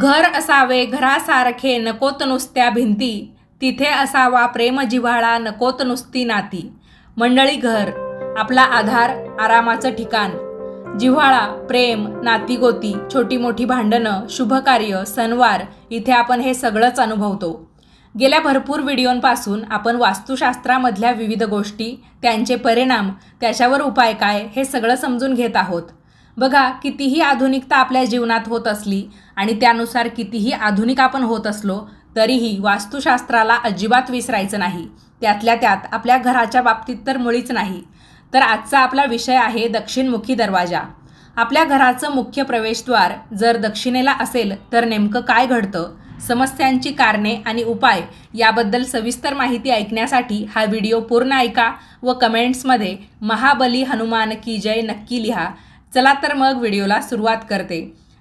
घर असावे घरासारखे नकोत नुसत्या भिंती. तिथे असावा प्रेम जिव्हाळा नकोत नुसती नाती. मंडळी घर आपला आधार आरामाचं ठिकाण. जिव्हाळा प्रेम नातीगोती छोटी मोठी भांडणं शुभकार्य सणवार इथे आपण हे सगळंच अनुभवतो. गेल्या भरपूर व्हिडिओंपासून आपण वास्तुशास्त्रामधल्या विविध गोष्टी त्यांचे परिणाम त्याच्यावर उपाय काय हे सगळं समजून घेत आहोत. बघा कितीही आधुनिकता आपल्या जीवनात होत असली आणि त्यानुसार कितीही आधुनिक आपण होत असलो तरीही वास्तुशास्त्राला अजिबात विसरायचं नाही. त्यातल्या त्यात आपल्या घराच्या बाबतीत तर मुळीच नाही. तर आजचा आपला विषय आहे दक्षिणमुखी दरवाजा. आपल्या घराचं मुख्य प्रवेशद्वार जर दक्षिणेला असेल तर नेमकं काय घडतं? समस्यांची कारणे आणि उपाय याबद्दल सविस्तर माहिती ऐकण्यासाठी हा व्हिडिओ पूर्ण ऐका व कमेंट्समध्ये महाबली हनुमान की जय नक्की लिहा. चला तर मग व्हिडिओला सुरुवात करते.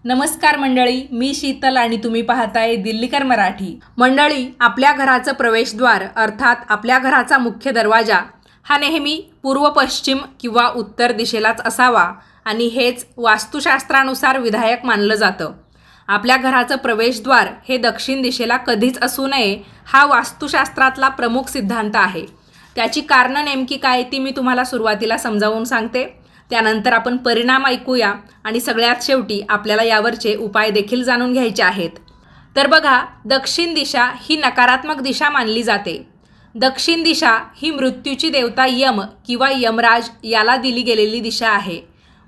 नमस्कार मंडळी मी शीतल आणि तुम्ही पाहताय दिल्लीकर मराठी. मंडळी आपल्या घराचं प्रवेशद्वार अर्थात आपल्या घराचा मुख्य दरवाजा हा नेहमी पूर्व पश्चिम किंवा उत्तर दिशेलाच असावा आणि हेच वास्तुशास्त्रानुसार विधायक मानलं जातं. आपल्या घराचं प्रवेशद्वार हे दक्षिण दिशेला कधीच असू नये हा वास्तुशास्त्रातला प्रमुख सिद्धांत आहे. त्याची कारणं नेमकी काय ती मी तुम्हाला सुरुवातीला समजावून सांगते. त्यानंतर आपण परिणाम ऐकूया आणि सगळ्यात शेवटी आपल्याला यावरचे उपाय देखील जाणून घ्यायचे आहेत. तर बघा दक्षिण दिशा ही नकारात्मक दिशा मानली जाते. दक्षिण दिशा ही मृत्यूची देवता यम किंवा यमराज याला दिली गेलेली दिशा आहे.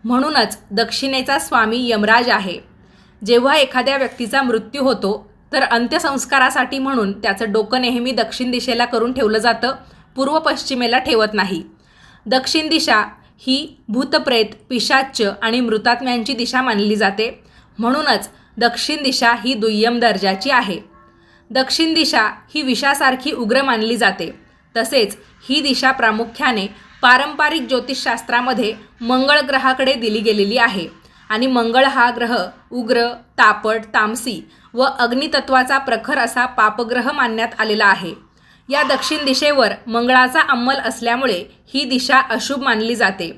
म्हणूनच दक्षिणेचा स्वामी यमराज आहे. जेव्हा एखाद्या व्यक्तीचा मृत्यू होतो तर अंत्यसंस्कारासाठी म्हणून त्याचं डोकं नेहमी दक्षिण दिशेला करून ठेवलं जातं पूर्व पश्चिमेला ठेवत नाही. दक्षिण दिशा ही भूतप्रेत पिशाच्य आणि मृतात्म्यांची दिशा मानली जाते. म्हणूनच दक्षिण दिशा ही दुय्यम दर्जाची आहे. दक्षिण दिशा ही विषासारखी उग्र मानली जाते. तसेच ही दिशा प्रामुख्याने पारंपरिक ज्योतिषशास्त्रामध्ये मंगळ ग्रहाकडे दिली गेलेली आहे आणि मंगळ हा ग्रह उग्र तापट तामसी व अग्नितत्वाचा प्रखर असा पापग्रह मानण्यात आलेला आहे. या दक्षिण दिशेवर मंगळाचा अंमल असल्यामुळे ही दिशा अशुभ मानली जाते.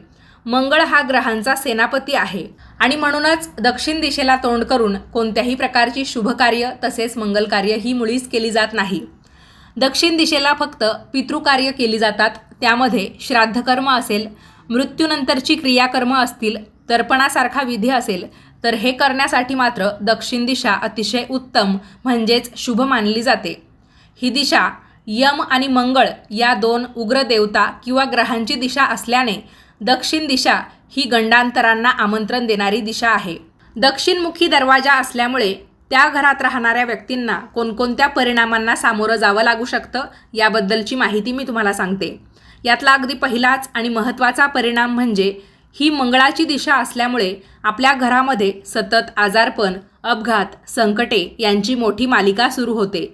मंगळ हा ग्रहांचा सेनापती आहे आणि म्हणूनच दक्षिण दिशेला तोंड करून कोणत्याही प्रकारची शुभकार्य तसेच मंगलकार्य ही मुळीच केली जात नाही. दक्षिण दिशेला फक्त पितृकार्य केली जातात. त्यामध्ये श्राद्धकर्म असेल मृत्यूनंतरची क्रियाकर्म असतील तर्पणासारखा विधी असेल तर हे करण्यासाठी मात्र दक्षिण दिशा अतिशय उत्तम म्हणजेच शुभ मानली जाते. ही दिशा यम आणि मंगळ या दोन उग्र देवता किंवा ग्रहांची दिशा असल्याने दक्षिण दिशा ही गंडांतरांना आमंत्रण देणारी दिशा आहे. दक्षिणमुखी दरवाजा असल्यामुळे त्या घरात राहणाऱ्या व्यक्तींना कोणकोणत्या परिणामांना सामोरं जावं लागू शकतं याबद्दलची माहिती मी तुम्हाला सांगते. यातला अगदी पहिलाच आणि महत्त्वाचा परिणाम म्हणजे ही मंगळाची दिशा असल्यामुळे आपल्या घरामध्ये सतत आजारपण अपघात संकटे यांची मोठी मालिका सुरू होते.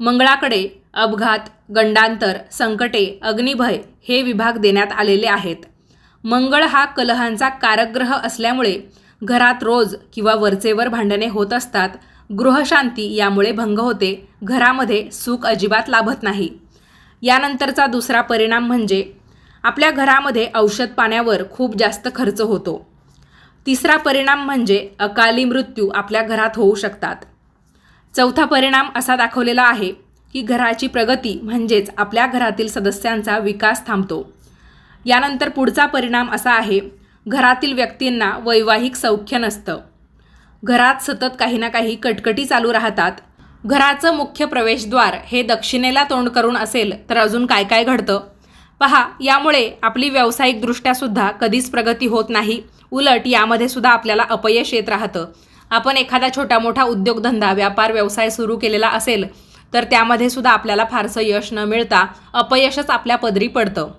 मंगळाकडे अपघात गंडांतर संकटे अग्निभय हे विभाग देण्यात आलेले आहेत. मंगळ हा कलहांचा कारकग्रह असल्यामुळे घरात रोज किंवा वरचेवर भांडणे होत असतात. गृहशांती यामुळे भंग होते. घरामध्ये सुख अजिबात लाभत नाही. यानंतरचा दुसरा परिणाम म्हणजे आपल्या घरामध्ये औषध पाण्यावर खूप जास्त खर्च होतो. तिसरा परिणाम म्हणजे अकाली मृत्यू आपल्या घरात होऊ शकतात. चौथा परिणाम असा दाखवलेला आहे. की घराची प्रगती म्हणजेच आपल्या घरातील सदस्यांचा विकास थांबतो. यानंतर पुढचा परिणाम असा आहे घरातील व्यक्तींना वैवाहिक सौख्य नसतं. घरात सतत काही ना काही कटकटी चालू राहतात. घराचं मुख्य प्रवेशद्वार हे दक्षिणेला तोंड करून असेल तर अजून काय काय घडतं? पहा यामुळे आपली व्यावसायिकदृष्ट्यासुद्धा कधीच प्रगती होत नाही. उलट यामध्ये सुद्धा आपल्याला अपयश येत राहतं. आपण एखादा छोटा मोठा उद्योगधंदा व्यापार व्यवसाय सुरू केलेला असेल तर त्यामध्ये सुद्धा आपल्याला फारसं यश न मिळता अपयशच आपल्या पदरी पडतं.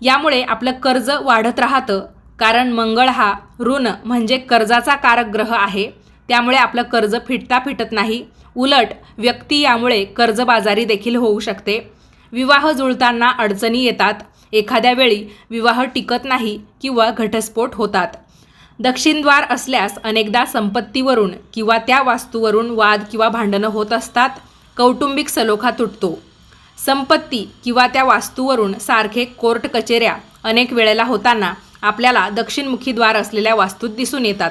यामुळे आपलं कर्ज वाढत राहतं कारण मंगळ हा ऋण म्हणजे कर्जाचा कारक ग्रह आहे. त्यामुळे आपलं कर्ज फिटता फिटत नाही. उलट व्यक्ती यामुळे कर्जबाजारी देखील होऊ शकते. विवाह जुळताना अडचणी येतात. एखाद्या वेळी विवाह टिकत नाही किंवा घटस्फोट होतात. दक्षिणद्वार असल्यास अनेकदा संपत्तीवरून किंवा त्या वास्तूवरून वाद किंवा भांडणं होत असतात. कौटुंबिक सलोखा तुटतो. संपत्ती किंवा त्या वास्तूवरून सारखे कोर्ट कचेऱ्या अनेक वेळेला होताना आपल्याला दक्षिणमुखी द्वार असलेल्या वास्तूत दिसून येतात.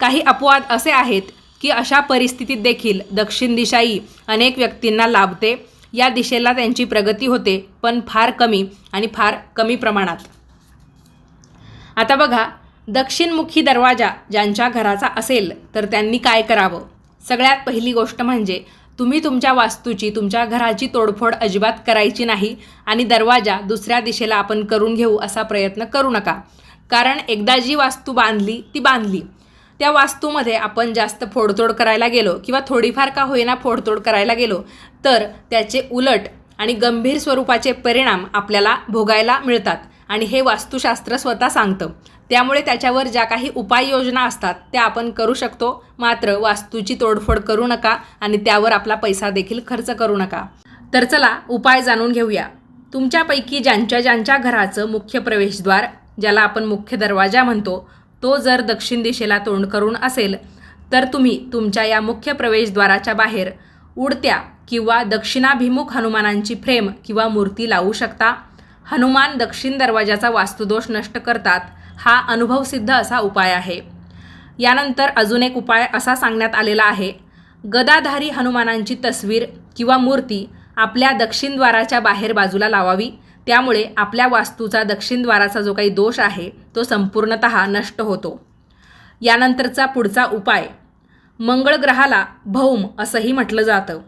काही अपवाद असे आहेत की अशा परिस्थितीत देखील दक्षिण दिशाही अनेक व्यक्तींना लाभते या दिशेला त्यांची प्रगती होते पण फार कमी आणि फार कमी प्रमाणात. आता बघा दक्षिणमुखी दरवाजा ज्यांच्या घराचा असेल तर त्यांनी काय करावं? सगळ्यात पहिली गोष्ट म्हणजे तुम्ही तुमच्या वास्तूची तुमच्या घराची तोडफोड अजिबात करायची नाही आणि दरवाजा दुसऱ्या दिशेला आपण करून घेऊ असा प्रयत्न करू नका. कारण एकदा जी वास्तू बांधली ती बांधली. त्या वास्तूमध्ये आपण जास्त फोडतोड करायला गेलो किंवा थोडीफार का होईना फोडतोड करायला गेलो तर त्याचे उलट आणि गंभीर स्वरूपाचे परिणाम आपल्याला भोगायला मिळतात आणि हे वास्तुशास्त्र स्वतः सांगतं. त्यामुळे त्याच्यावर ज्या काही उपाययोजना असतात त्या आपण करू शकतो. मात्र वास्तूची तोडफोड करू नका आणि त्यावर आपला पैसा देखील खर्च करू नका. तर चला उपाय जाणून घेऊया. तुमच्यापैकी ज्यांच्या ज्यांच्या घराचं मुख्य प्रवेशद्वार ज्याला आपण मुख्य दरवाजा म्हणतो तो जर दक्षिण दिशेला तोंड करून असेल तर तुम्ही तुमच्या या मुख्य प्रवेशद्वाराच्या बाहेर उडत्या किंवा दक्षिणाभिमुख हनुमानांची फ्रेम किंवा मूर्ती लावू शकता. हनुमान दक्षिण दरवाजाचा वास्तुदोष नष्ट करतात. हा अनुभवसिद्ध असा उपाय आहे. यानंतर अजून एक उपाय असा सांगण्यात आलेला आहे. गदाधारी हनुमानांची तस्वीर किंवा मूर्ती आपल्या दक्षिणद्वाराच्या बाहेर बाजूला लावावी. त्यामुळे आपल्या वास्तूचा दक्षिणद्वाराचा जो काही दोष आहे तो संपूर्णत नष्ट होतो. यानंतरचा पुढचा उपाय मंगळ ग्रहाला भौम असंही म्हटलं जातं.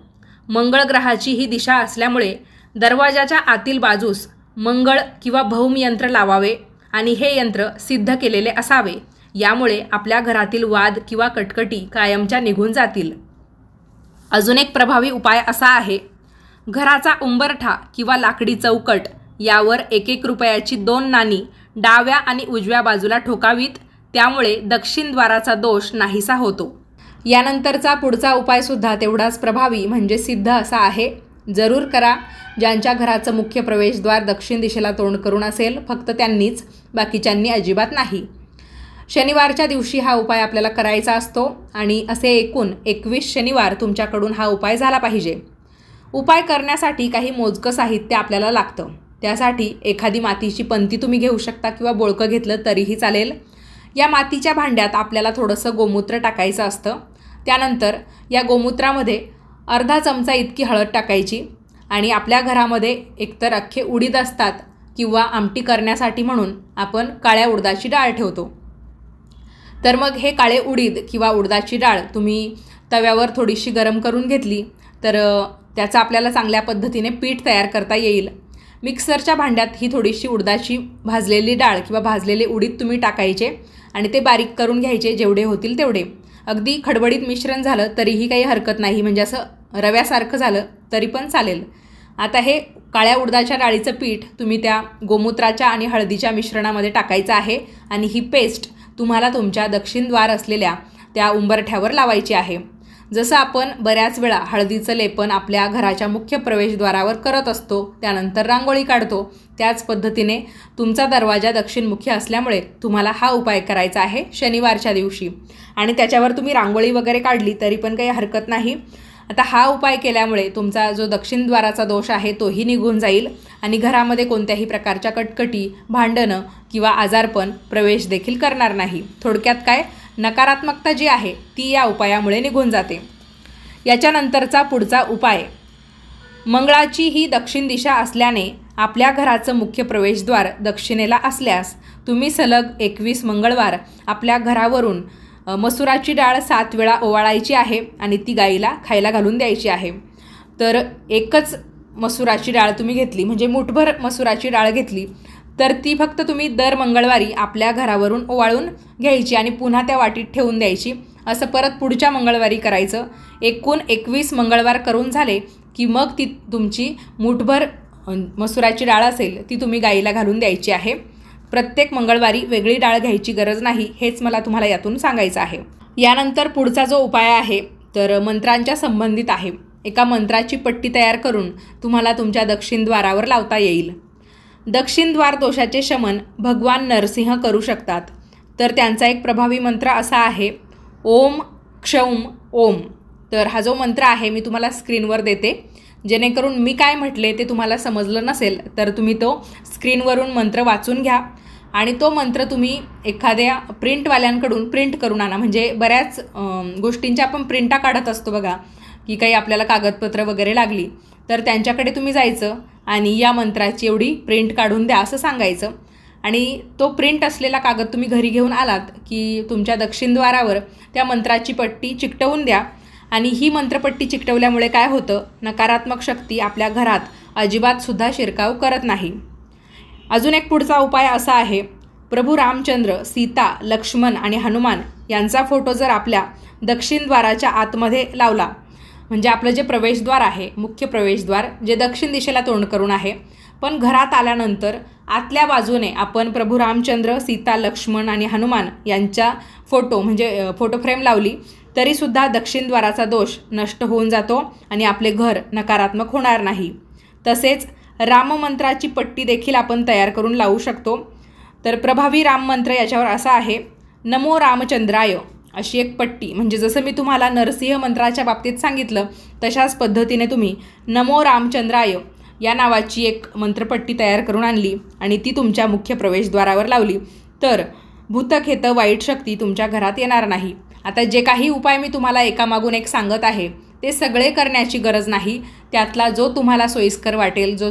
मंगळ ग्रहाची ही दिशा असल्यामुळे दरवाजाच्या आतील बाजूस मंगळ किंवा भौम यंत्र लावावे. आणि हे यंत्र सिद्ध केलेले असावे. यामुळे आपल्या घरातील वाद किंवा कटकटी कायमच्या निघून जातील. अजून एक प्रभावी उपाय असा आहे. घराचा उंबरठा किंवा लाकडी चौकट यावर एक एक रुपयाची दोन नाणी डाव्या आणि उजव्या बाजूला ठोकावीत त्यामुळे दक्षिण द्वाराचा दोष नाहीसा होतो. यानंतरचा पुढचा उपायसुद्धा तेवढाच प्रभावी म्हणजे सिद्ध असा आहे. जरूर करा. ज्यांच्या घराचं मुख्य प्रवेशद्वार दक्षिण दिशेला तोंड करून असेल फक्त त्यांनीच बाकीच्यांनी अजिबात नाही. शनिवारच्या दिवशी हा उपाय आपल्याला करायचा असतो आणि असे एकूण एकवीस शनिवार तुमच्याकडून हा उपाय झाला पाहिजे. उपाय करण्यासाठी काही मोजकं साहित्य आपल्याला लागतं. त्यासाठी एखादी मातीची पंती तुम्ही घेऊ शकता किंवा बोळकं घेतलं तरीही चालेल. या मातीच्या भांड्यात आपल्याला थोडंसं गोमूत्र टाकायचं असतं. त्यानंतर या गोमूत्रामध्ये अर्धा चमचा इतकी हळद टाकायची आणि आपल्या घरामध्ये एकतर अख्खे उडीद असतात किंवा आमटी करण्यासाठी म्हणून आपण काळ्या उडदाची डाळ ठेवतो. तर मग हे काळे उडीद किंवा उडदाची डाळ तुम्ही तव्यावर थोडीशी गरम करून घेतली तर त्याचं आपल्याला चांगल्या पद्धतीने पीठ तयार करता येईल. मिक्सरच्या भांड्यात ही थोडीशी उडदाची भाजलेली डाळ किंवा भाजलेले उडीद तुम्ही टाकायचे आणि ते बारीक करून घ्यायचे जेवढे होतील तेवढे. अगदी खडबडीत मिश्रण झालं तरीही काही हरकत नाही. म्हणजे असं रव्यासारखं झालं तरी पण चालेल. आता हे काळ्या उडदाच्या डाळीचं पीठ तुम्ही त्या गोमूत्राच्या आणि हळदीच्या मिश्रणामध्ये टाकायचं आहे आणि ही पेस्ट तुम्हाला तुमच्या दक्षिणद्वार असलेल्या त्या उंबरठ्यावर लावायची आहे. जसं आपण बऱ्याच वेळा हळदीचं लेपन आपल्या घराच्या मुख्य प्रवेशद्वारावर करत असतो त्यानंतर रांगोळी काढतो. त्याच पद्धतीने तुमचा दरवाजा दक्षिणमुखी असल्यामुळे तुम्हाला हा उपाय करायचा आहे शनिवारच्या दिवशी. आणि त्याच्यावर तुम्ही रांगोळी वगैरे काढली तरी पण काही हरकत नाही. आता हा उपाय केल्यामुळे तुमचा जो दक्षिणद्वाराचा दोष आहे तोही निघून जाईल आणि घरामध्ये कोणत्याही प्रकारच्या कटकटी भांडणं किंवा आजारपण प्रवेश देखील करणार नाही. थोडक्यात काय? नकारात्मकता जी आहे ती या उपायामुळे निघून जाते. याच्यानंतरचा पुढचा उपाय. मंगळाची ही दक्षिण दिशा असल्याने आपल्या घराचं मुख्य प्रवेशद्वार दक्षिणेला असल्यास तुम्ही सलग एकवीस मंगळवार आपल्या घरावरून मसुराची डाळ सात वेळा ओवाळायची आहे आणि ती गाईला खायला घालून द्यायची आहे. तर एकच मसुराची डाळ तुम्ही घेतली म्हणजे मुठभर मसुराची डाळ घेतली तर ती फक्त तुम्ही दर मंगळवारी आपल्या घरावरून ओवाळून घ्यायची आणि पुन्हा त्या वाटीत ठेवून द्यायची. असं परत पुढच्या मंगळवारी करायचं. एकूण एकवीस मंगळवार करून झाले की मग ती तुमची मुठभर मसुराची डाळ असेल ती तुम्ही गाईला घालून द्यायची आहे. प्रत्येक मंगळवारी वेगळी डाळ घ्यायची गरज नाही हेच मला तुम्हाला यातून सांगायचं आहे. यानंतर पुढचा जो उपाय आहे तर मंत्रांच्या संबंधित आहे. एका मंत्राची पट्टी तयार करून तुम्हाला तुमच्या दक्षिणद्वारावर लावता येईल. दक्षिणद्वार दोषाचे शमन भगवान नरसिंह करू शकतात. तर त्यांचा एक प्रभावी मंत्र असा आहे ओम क्षौम ओम. तर हा जो मंत्र आहे मी तुम्हाला स्क्रीनवर देते. जेणेकरून मी काय म्हटले ते तुम्हाला समजलं नसेल तर तुम्ही तो स्क्रीनवरून मंत्र वाचून घ्या. आणि तो मंत्र तुम्ही एखाद्या प्रिंटवाल्यांकडून प्रिंट करून आणा. म्हणजे बऱ्याच गोष्टींच्या आपण प्रिंटा काढत असतो बघा की काही आपल्याला कागदपत्र वगैरे लागली. तर त्यांच्याकडे तुम्ही जायचं आणि या मंत्राची एवढी प्रिंट काढून द्या असं सांगायचं. आणि तो प्रिंट असलेला कागद तुम्ही घरी घेऊन आलात की तुमच्या दक्षिणद्वारावर त्या मंत्राची पट्टी चिकटवून द्या. आणि ही मंत्रपट्टी चिकटवल्यामुळे काय होतं? नकारात्मक शक्ती आपल्या घरात अजिबातसुद्धा शिरकाव करत नाही. अजून एक पुढचा उपाय असा आहे. प्रभू रामचंद्र सीता लक्ष्मण आणि हनुमान यांचा फोटो जर आपल्या दक्षिणद्वाराच्या आतमध्ये लावला म्हणजे आपलं जे प्रवेशद्वार आहे मुख्य प्रवेशद्वार जे दक्षिण दिशेला तोंड करून आहे. पण घरात आल्यानंतर आतल्या बाजूने आपण प्रभू रामचंद्र सीता लक्ष्मण आणि हनुमान यांच्या फोटो म्हणजे फोटो फ्रेम लावली तरीसुद्धा दक्षिणद्वाराचा दोष नष्ट होऊन जातो आणि आपले घर नकारात्मक होणार नाही. तसेच राममंत्राची पट्टी देखील आपण तयार करून लावू शकतो. तर प्रभावी राममंत्र याच्यावर असा आहे नमो रामचंद्राय. अशी एक पट्टी. म्हणजे जसं मी तुम्हाला नरसिंह मंत्राच्या बाबतीत सांगितलं तशाच पद्धतीने तुम्ही नमो रामचंद्राय या नावाची एक मंत्रपट्टी तयार करून आणली आणि ती तुमच्या मुख्य प्रवेशद्वारावर लावली. तर भूतखेत वाईट शक्ती तुमच्या घरात येणार नाही. आता जे काही उपाय मी तुम्हाला एकामागून एक सांगत आहे ते सगळे करण्याची गरज नाही. त्यातला जो तुम्हाला सोयीस्कर वाटेल जो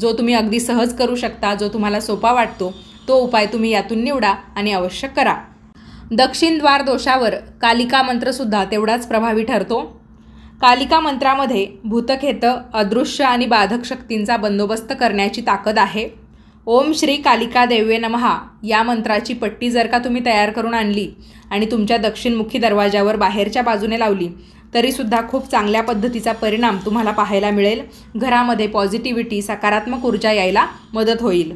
जो तुम्ही अगदी सहज करू शकता जो तुम्हाला सोपा वाटतो तो उपाय तुम्ही यातून निवडा आणि अवश्य करा. दक्षिण द्वार दोषावर कालिका मंत्रसुद्धा तेवढाच प्रभावी ठरतो. कालिका मंत्रामध्ये भूतखेत अदृश्य आणि बाधक शक्तींचा बंदोबस्त करण्याची ताकद आहे. ओम श्री कालिका देवे नमहा या मंत्राची पट्टी जर का तुम्ही तयार करून आणली आणि तुमच्या दक्षिणमुखी दरवाजावर बाहेरच्या बाजूने लावली तरीसुद्धा खूप चांगल्या पद्धतीचा परिणाम तुम्हाला पाहायला मिळेल. घरामध्ये पॉझिटिव्हिटी सकारात्मक ऊर्जा यायला मदत होईल.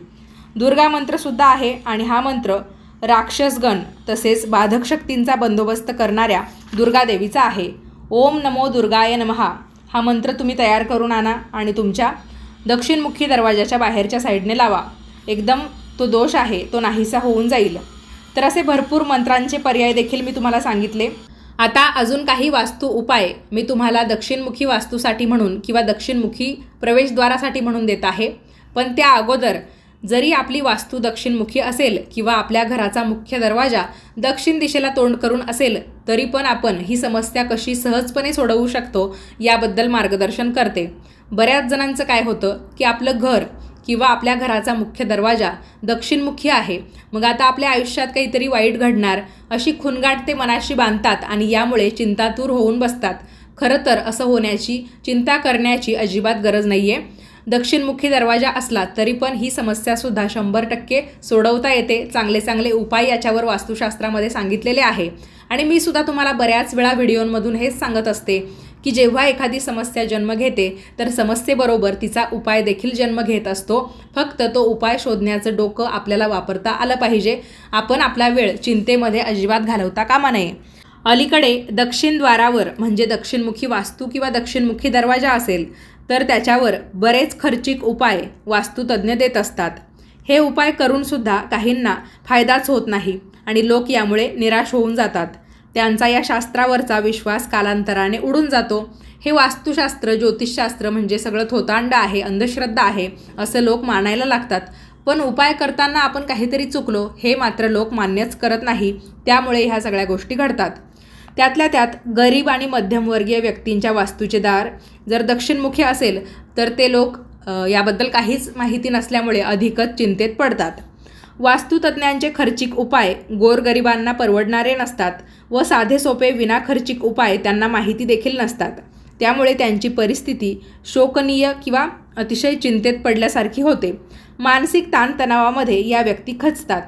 दुर्गा मंत्रसुद्धा आहे आणि हा मंत्र राक्षसगण तसेच बाधक शक्तींचा बंदोबस्त करणाऱ्या दुर्गादेवीचा आहे. ओम नमो दुर्गाय नमहा. हा मंत्र तुम्ही तयार करून आणा आणि तुमच्या दक्षिणमुखी दरवाजाच्या बाहेरच्या साईडने लावा. एकदम तो दोष आहे तो नाहीसा होऊन जाईल. तर असे भरपूर मंत्रांचे पर्याय देखील मी तुम्हाला सांगितले. आता अजून काही वास्तू उपाय मी तुम्हाला दक्षिणमुखी वास्तूसाठी म्हणून किंवा दक्षिणमुखी प्रवेशद्वारासाठी म्हणून देत आहे. पण त्या अगोदर जरी आपली वास्तू दक्षिणमुखी असेल किंवा आपल्या घराचा मुख्य दरवाजा दक्षिण दिशेला तोंड करून असेल तरी पण आपण ही समस्या कशी सहजपणे सोडवू शकतो याबद्दल मार्गदर्शन करते. बऱ्याच जणांचं काय होतं की आपलं घर किंवा आपल्या घराचा मुख्य दरवाजा दक्षिणमुखी आहे. मग आता आपल्या आयुष्यात काहीतरी वाईट घडणार अशी खुणगाट ते मनाशी बांधतात आणि यामुळे चिंतातूर होऊन बसतात. खरं तर असं होण्याची चिंता करण्याची अजिबात गरज नाही आहे दक्षिणमुखी दरवाजा असला तरी पण ही समस्यासुद्धा शंभर टक्के सोडवता येते. चांगले चांगले उपाय याच्यावर वास्तुशास्त्रामध्ये सांगितलेले आहे. आणि मी सुद्धा तुम्हाला बऱ्याच वेळा व्हिडिओमधून हेच सांगत असते की जेव्हा एखादी समस्या जन्म घेते तर समस्येबरोबर तिचा उपाय देखील जन्म घेत असतो. फक्त तो उपाय शोधण्याचं डोकं आपल्याला वापरता आलं पाहिजे. आपण आपला वेळ चिंतेमध्ये अजिबात घालवता कामा नये. अलीकडे दक्षिण द्वारावर म्हणजे दक्षिणमुखी वास्तू किंवा दक्षिणमुखी दरवाजा असेल तर त्याच्यावर बरेच खर्चिक उपाय वास्तुतज्ज्ञ देत असतात. हे उपाय करूनसुद्धा काहींना फायदाच होत नाही आणि लोक यामुळे निराश होऊन जातात. त्यांचा या शास्त्रावरचा विश्वास कालांतराने उडून जातो. हे वास्तुशास्त्र ज्योतिषशास्त्र म्हणजे सगळं थोतांड आहे अंधश्रद्धा आहे असं लोक मानायला लागतात. पण उपाय करताना आपण काहीतरी चुकलो हे मात्र लोक मान्यच करत नाही. त्यामुळे ह्या सगळ्या गोष्टी घडतात. त्यातल्या त्यात गरीब आणि मध्यमवर्गीय व्यक्तींच्या वास्तूचे दार जर दक्षिणमुखी असेल तर ते लोक याबद्दल काहीच माहिती नसल्यामुळे अधिकच चिंतेत पडतात. वास्तुतज्ञांचे खर्चिक उपाय गोरगरिबांना परवडणारे नसतात व साधे सोपे विनाखर्चिक उपाय त्यांना माहिती देखील नसतात. त्यामुळे त्यांची परिस्थिती शोकनीय किंवा अतिशय चिंतेत पडल्यासारखी होते. मानसिक ताणतणावामध्ये या व्यक्ती खचतात.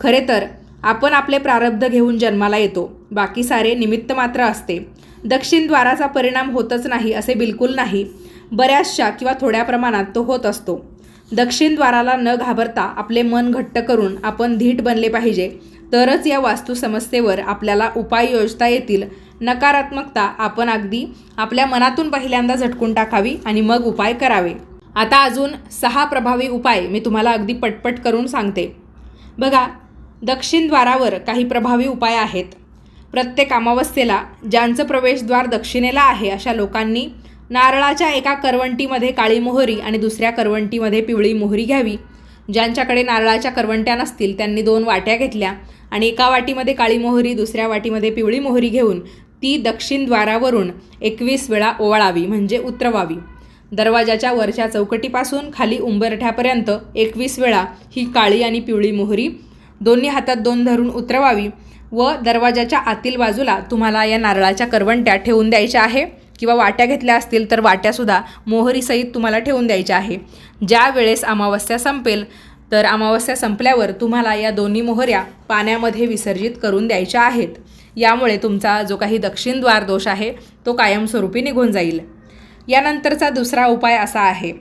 खरे तर आपण आपले प्रारब्ध घेऊन जन्माला येतो. बाकी सारे निमित्त मात्र असते. दक्षिण द्वाराचा परिणाम होतच नाही असे बिलकुल नाही. बऱ्याचशा किंवा थोड्या प्रमाणात तो होत असतो. दक्षिण द्वाराला न घाबरता आपले मन घट्ट करून आपण धीट बनले पाहिजे. तरच या वास्तू समस्येवर आपल्याला उपाय योजता येतील. नकारात्मकता आपण अगदी आपल्या मनातून पहिल्यांदा झटकून टाकावी आणि मग उपाय करावे. आता अजून सहा प्रभावी उपाय मी तुम्हाला अगदी पटपट करून सांगते. बघा दक्षिण द्वारावर काही प्रभावी उपाय आहेत. प्रत्येक अमावस्येला ज्यांचं प्रवेशद्वार दक्षिणेला आहे अशा लोकांनी नारळाच्या एका करवंटीमध्ये काळी मोहरी आणि दुसऱ्या करवंटीमध्ये पिवळी मोहरी घ्यावी. ज्यांच्याकडे नारळाच्या करवंट्या नसतील त्यांनी दोन वाट्या घेतल्या आणि एका वाटीमध्ये काळी मोहरी दुसऱ्या वाटीमध्ये पिवळी मोहरी घेऊन ती दक्षिण द्वारावरून एकवीस वेळा ओवाळावी म्हणजे उतरवावी. दरवाजाच्या वरच्या चौकटीपासून खाली उंबरठ्यापर्यंत एकवीस वेळा ही काळी आणि पिवळी मोहरी दोन्ही हातात दोन धरून उतरवावी व दरवाजाच्या आतील बाजूला तुम्हाला या नारळाच्या करवंट्या ठेवून द्यायच्या आहे किंवा वाट्या घेतल्या असतील तर वाट्यासुद्धा मोहरीसहित तुम्हाला ठेवून द्यायच्या आहे. ज्या वेळेस अमावस्या संपेल तर अमावस्या संपल्यावर तुम्हाला या दोन्ही मोहऱ्या पाण्यामध्ये विसर्जित करून द्यायच्या आहेत. यामुळे तुमचा जो काही दक्षिणद्वार दोष आहे तो कायमस्वरूपी निघून जाईल. यानंतरचा दुसरा उपाय असा आहे.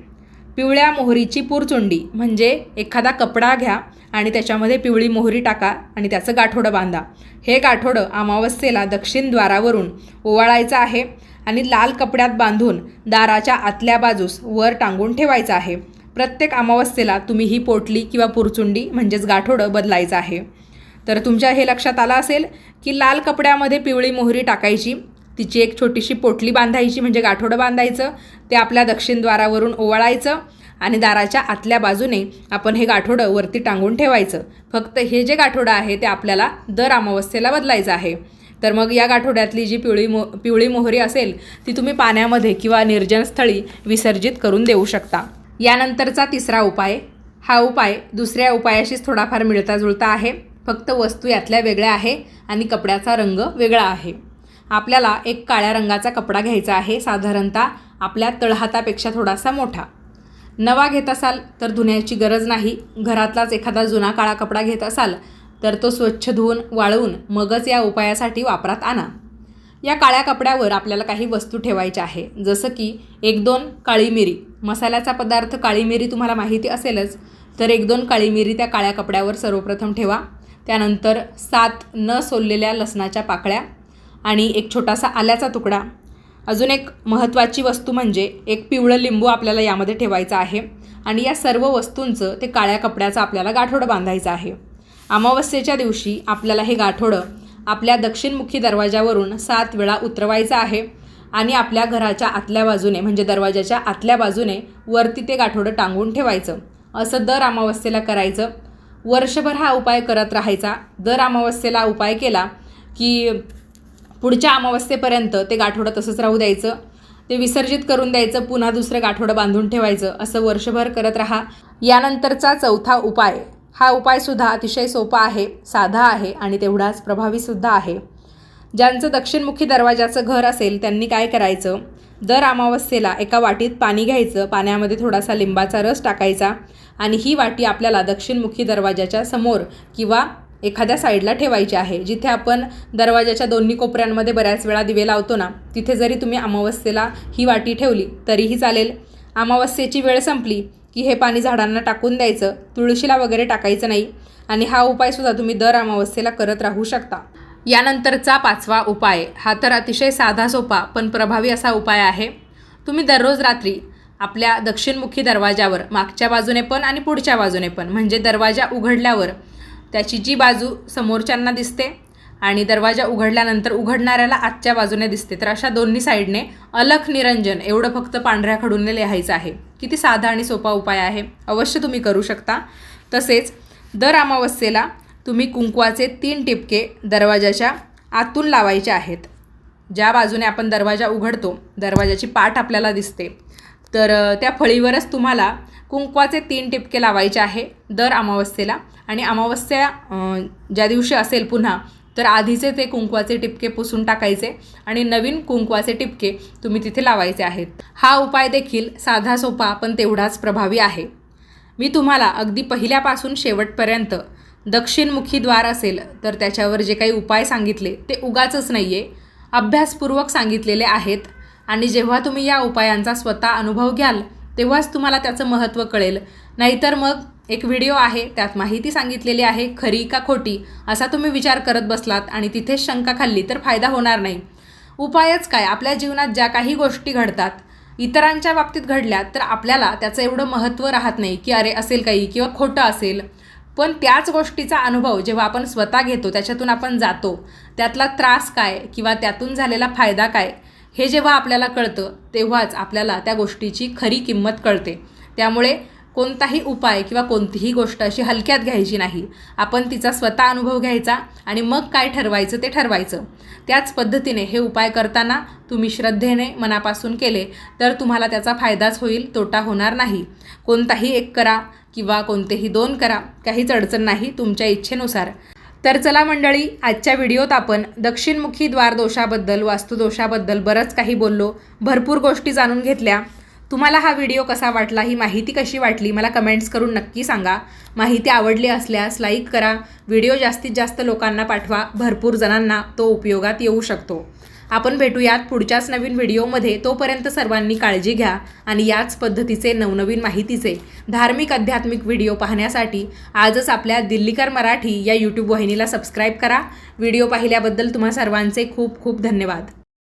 पिवळ्या मोहरीची पुरचुंडी. म्हणजे एखादा कपडा घ्या आणि त्याच्यामध्ये पिवळी मोहरी टाका आणि त्याचं गाठोडं बांधा. हे गाठोडं अमावस्येला दक्षिण द्वारावरून ओवाळायचं आहे आणि लाल कपड्यात बांधून दाराच्या आतल्या बाजूस वर टांगून ठेवायचं आहे. प्रत्येक अमावस्येला तुम्ही ही पोटली किंवा पुरचुंडी म्हणजेच गाठोडं बदलायचं आहे. तर तुमच्या हे लक्षात आलं असेल की लाल कपड्यामध्ये पिवळी मोहरी टाकायची तिची एक छोटीशी पोटली बांधायची म्हणजे गाठोडं बांधायचं ते आपल्या दक्षिण द्वारावरून ओवाळायचं आणि दाराच्या आतल्या बाजूने आपण हे गाठोडं वरती टांगून ठेवायचं. फक्त हे जे गाठोडं आहे ते आपल्याला दर अमावस्येला बदलायचं आहे. तर मग या गाठोड्यातली जी पिवळी मो पिवळी मोहरी असेल ती तुम्ही पाण्यामध्ये किंवा निर्जनस्थळी विसर्जित करून देऊ शकता. यानंतरचा तिसरा उपाय हा उपाय दुसऱ्या उपायाशीच थोडाफार मिळता जुळता आहे. फक्त वस्तू यातल्या वेगळ्या आहे आणि कपड्याचा रंग वेगळा आहे. आपल्याला एक काळ्या रंगाचा कपडा घ्यायचा आहे साधारणतः आपल्या तळहातापेक्षा थोडासा मोठा. नवा घेत असाल तर धुण्याची गरज नाही. घरातलाच एखादा जुना काळा कपडा घेत असाल तर तो स्वच्छ धुवून वाळवून मगच या उपायासाठी वापरात आणा. या काळ्या कपड्यावर आपल्याला काही वस्तू ठेवायच्या आहे जसं की एक दोन काळी मिरी. मसाल्याचा पदार्थ काळी मिरी तुम्हाला माहिती असेलच तर एक दोन काळी मिरी त्या काळ्या कपड्यावर सर्वप्रथम ठेवा. त्यानंतर सात न सोललेल्या लसणाच्या पाकळ्या. आणि एक छोटासा आल्याचा तुकडा. अजून एक महत्त्वाची वस्तू म्हणजे एक पिवळं लिंबू आपल्याला यामध्ये ठेवायचं आहे आणि या सर्व वस्तूंचं ते काळ्या कपड्याचं आपल्याला गाठोडं बांधायचं आहे. अमावस्येच्या दिवशी आपल्याला हे गाठोडं आपल्या दक्षिणमुखी दरवाजावरून सात वेळा उतरवायचं आहे आणि आपल्या घराच्या आतल्या बाजूने म्हणजे दरवाजाच्या आतल्या बाजूने वरती ते गाठोडं टांगून ठेवायचं. असं दर अमावस्येला करायचं. वर्षभर हा उपाय करत राहायचा. दर अमावस्येला उपाय केला की पुढच्या अमावस्येपर्यंत ते गाठोडं तसंच राहू द्यायचं. ते विसर्जित करून द्यायचं पुन्हा दुसरं गाठोडं बांधून ठेवायचं असं वर्षभर करत राहा. यानंतरचा चौथा उपाय. हा उपायसुद्धा अतिशय सोपा आहे साधा आहे आणि तेवढाच प्रभावीसुद्धा आहे. ज्यांचं दक्षिणमुखी दरवाजाचं घर असेल त्यांनी काय करायचं? दर अमावस्येला एका वाटीत पाणी घ्यायचं पाण्यामध्ये थोडासा लिंबाचा रस टाकायचा आणि ही वाटी आपल्याला दक्षिणमुखी दरवाजाच्या समोर किंवा एखाद्या साईडला ठेवायची आहे. जिथे आपण दरवाजाच्या दोन्ही कोपऱ्यांमध्ये बऱ्याच वेळा दिवे लावतो ना तिथे जरी तुम्ही अमावस्येला ही वाटी ठेवली तरीही चालेल. अमावस्येची वेळ संपली की हे पाणी झाडांना टाकून द्यायचं तुळशीला वगैरे टाकायचं नाही. आणि हा उपायसुद्धा तुम्ही दर अमावस्येला करत राहू शकता. यानंतरचा पाचवा उपाय हा तर अतिशय साधा सोपा पण प्रभावी असा उपाय आहे. तुम्ही दररोज रात्री आपल्या दक्षिणमुखी दरवाजावर मागच्या बाजूने पण आणि पुढच्या बाजूने पण म्हणजे दरवाजा उघडल्यावर त्याची जी बाजू समोरच्यांना दिसते आणि दरवाजा उघडल्यानंतर उघडणाऱ्याला आजच्या बाजूने दिसते. तर अशा दोन्ही साईडने अलख निरंजन एवढं फक्त पांढऱ्या खडूनने लिहायचं आहे. किती साधा आणि सोपा उपाय आहे. अवश्य तुम्ही करू शकता. तसेच दर अमावस्येला तुम्ही कुंकवाचे तीन टिपके दरवाजाच्या आतून लावायचे आहेत. ज्या बाजूने आपण दरवाजा उघडतो दरवाजाची पाठ आपल्याला दिसते. तर त्या फळीवरच तुम्हाला कुंकवाचे तीन टिपके लावायचे आहे दर अमावस्येला. आणि अमावस्या ज्या दिवशी असेल पुन्हा तर आधीचे ते कुंकवाचे टिपके पुसून टाकायचे आणि नवीन कुंकवाचे टिपके तुम्ही तिथे लावायचे आहेत. हा उपाय देखील साधा सोपा पण तेवढाच प्रभावी आहे. मी तुम्हाला अगदी पहिल्यापासून शेवटपर्यंत दक्षिणमुखी द्वार असेल तर त्याच्यावर जे काही उपाय सांगितले ते उगाचच नाही आहे अभ्यासपूर्वक सांगितलेले आहेत आणि जेव्हा तुम्ही या उपायांचा स्वतः अनुभव घ्याल तेव्हाच तुम्हाला त्याचं महत्त्व कळेल. नाहीतर मग एक व्हिडिओ आहे त्यात माहिती सांगितलेली आहे खरी का खोटी असा तुम्ही विचार करत बसलात आणि तिथेच शंका खाल्ली तर फायदा होणार नाही. उपायच काय? आपल्या जीवनात ज्या काही गोष्टी घडतात इतरांच्या बाबतीत घडल्या तर आपल्याला त्याचं एवढं महत्त्व राहत नाही की अरे असेल काही किंवा खोटं असेल. पण त्याच गोष्टीचा अनुभव जेव्हा आपण स्वतः घेतो त्याच्यातून आपण जातो त्यातला त्रास काय किंवा त्यातून झालेला फायदा काय? हे जेव्हा आपल्याला कळतं तेव्हाच आपल्याला त्या गोष्टीची खरी किंमत कळते. त्यामुळे कोणताही उपाय किंवा कोणतीही गोष्ट अशी हलक्यात घ्यायची नाही. आपण तिचा स्वतः अनुभव घ्यायचा आणि मग काय ठरवायचं ते ठरवायचं. त्याच पद्धतीने हे उपाय करताना तुम्ही श्रद्धेने मनापासून केले तर तुम्हाला त्याचा फायदाच होईल तोटा होणार नाही. कोणताही एक करा किंवा कोणतेही दोन करा काहीच अडचण नाही तुमच्या इच्छेनुसार. तर चला मंडळी आजच्या व्हिडिओत आपण दक्षिणमुखी द्वारदोषाबद्दल वास्तुदोषाबद्दल बरंच काही बोललो. भरपूर गोष्टी जाणून घेतल्या. तुम्हाला हा व्हिडिओ कसा वाटला ही माहिती कशी वाटली मला कमेंट्स करून नक्की सांगा. माहिती आवडली असल्यास लाईक करा. व्हिडिओ जास्तीत जास्त लोकांना पाठवा. भरपूर जणांना तो उपयोगात येऊ शकतो. आपण भेटूयात पुढच्याच नवीन व्हिडिओमध्ये. तोपर्यंत सर्वांनी काळजी घ्या आणि याच पद्धतीचे नवनवीन माहितीचे धार्मिक आध्यात्मिक व्हिडिओ पाहण्यासाठी आजच आपल्या दिल्लीकर मराठी या यूट्यूब वाहिनीला सबस्क्राईब करा. व्हिडिओ पाहिल्याबद्दल तुम्हा सर्वांचे खूप खूप धन्यवाद.